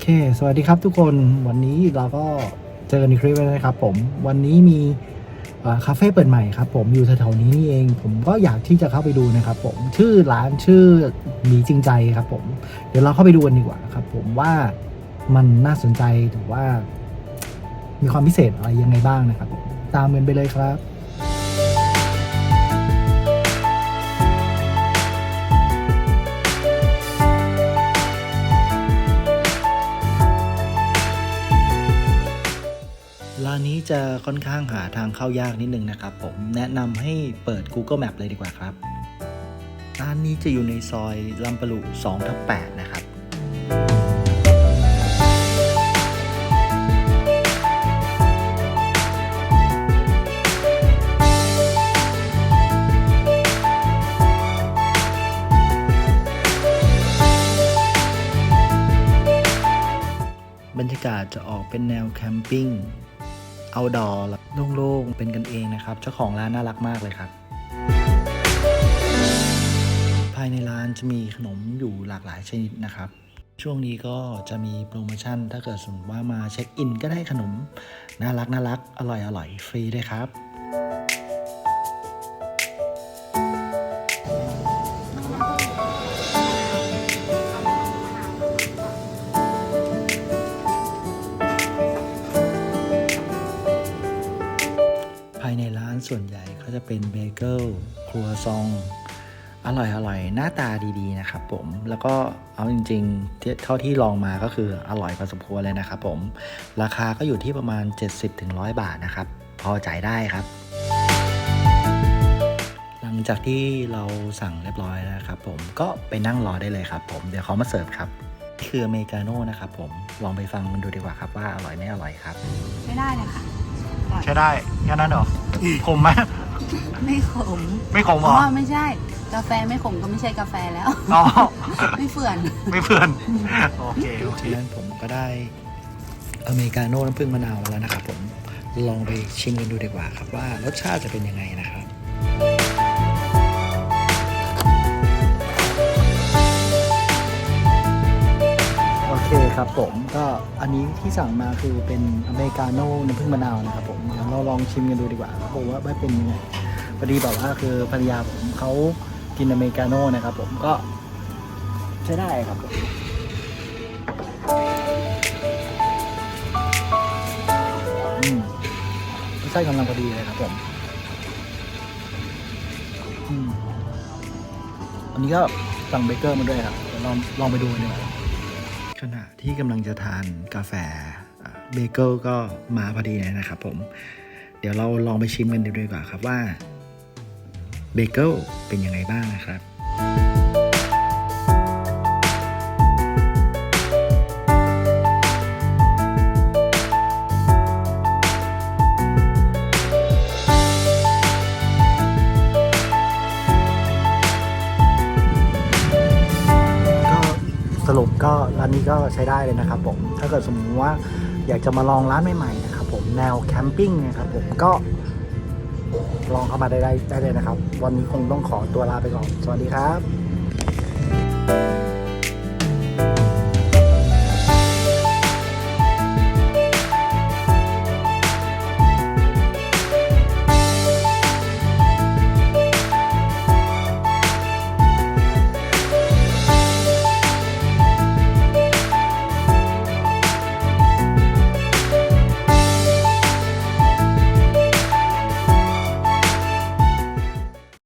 เค สวัสดีครับทุกคนวันนี้เราก็เจอกันในคลิปแล้วนะครับผมวันนี้มีคาเฟ่เปิดใหม่ครับผมอยู่แถวๆนี้นี่เอง ผมก็อยากที่จะเข้าไปดูนะครับผมชื่อร้านชื่อหมีจริงใจครับผมเดี๋ยวเราเข้าไปดูกันดีกว่าครับผมว่ามันน่าสนใจหรือว่า มีความพิเศษอะไรยังไงบ้างนะครับ ตามกันไปเลยครับ จะค่อนข้างหาทางเข้ายากนิดนึงนะครับผมแนะนำให้เปิด Google Map เลยดีกว่าครับ ร้านนี้จะอยู่ในซอยลำปะลุ2ทับ8นะครับบรรยากาศจะออกเป็นแนวแคมปิ้ง เอาดอร์โล่งๆเป็นกันเองนะครับ เจ้าของร้านน่ารักมากเลยครับ ภายในร้านจะมีขนมอยู่หลากหลายชนิดนะครับ ช่วงนี้ก็จะมีโปรโมชั่น ถ้าเกิดสมมติว่ามาเช็คอินก็ได้ขนม น่ารักน่ารักอร่อยอร่อยฟรีด้วยครับ ส่วนใหญ่ก็จะเป็นเบเกิลครัวซอง อร่อยอร่อยหน้าตาดีๆนะครับผม แล้วก็เอาจริงๆ เท่าที่ลองมาก็คืออร่อยพอสมควรเลยนะครับผม ราคาก็อยู่ที่ประมาณ 70-100 บาทนะครับ พอจ่ายได้ครับ หลังจากที่เราสั่งเรียบร้อยแล้วนะครับผมก็ไปนั่งรอได้เลยครับผมเดี๋ยวเขามาเสิร์ฟครับคืออเมริกาโน่นะครับผมลองไปฟังมันดูดีกว่าครับว่าอร่อยไม่อร่อยครับใช้ได้เลยค่ะ ใช่ได้แค่นั้นเหรอผมไหมไม่ขมไม่ขมเหรอ๋ออไม่ใช่ กาแฟไม่ขมก็ไม่ใช่กาแฟแล้ว อ๋อไม่เฟื่อนไม่เพื่อนโอเคโอเคนั้นผมก็ได้อเมริกาโน่น้ำผึ้งมะนาวมาแล้วนะครับผมลองไปชิมกันดูดีกว่าครับว่ารสชาติจะเป็นยังไงนะครับ ครับผมก็อันนี้ที่สั่งมาคือเป็นอเมริกาโน่น้ำผึ้งมะนาวนะครับผมเดี๋ยวเราลองชิมกันดูดีกว่าบผมว่าว่าเป็นยังไงพอดีแบบว่าคือภรรยาผมเขากินอเมริกาโน่นะครับผมก็ใช้ได้ครับผมอืมรสชาติกำลังพอดีเลยครับผมอืมอันนี้ก็สั่งเบเกอร์มาด้วยครับเดี๋ยวลองลองไปดูกันดีกว่า ขณะที่กำลังจะทานกาแฟเบเกิลก็มาพอดีเลยนะครับผมเดี๋ยวเราลองไปชิมกันดูดีกว่าครับว่าเบเกิลเป็นยังไงบ้างนะครับ รุปก็ร้านนี้ก็ใช้ได้เลยนะครับผมถ้าเกิดสมมติว่าอยากจะมาลองร้านใหม่ๆนะครับผมแนวแคมปิ้งนะครับผมก็ลองเข้ามาได้ได้ได้เลยนะครับ วันนี้คงต้องขอตัวลาไปก่อน สวัสดีครับ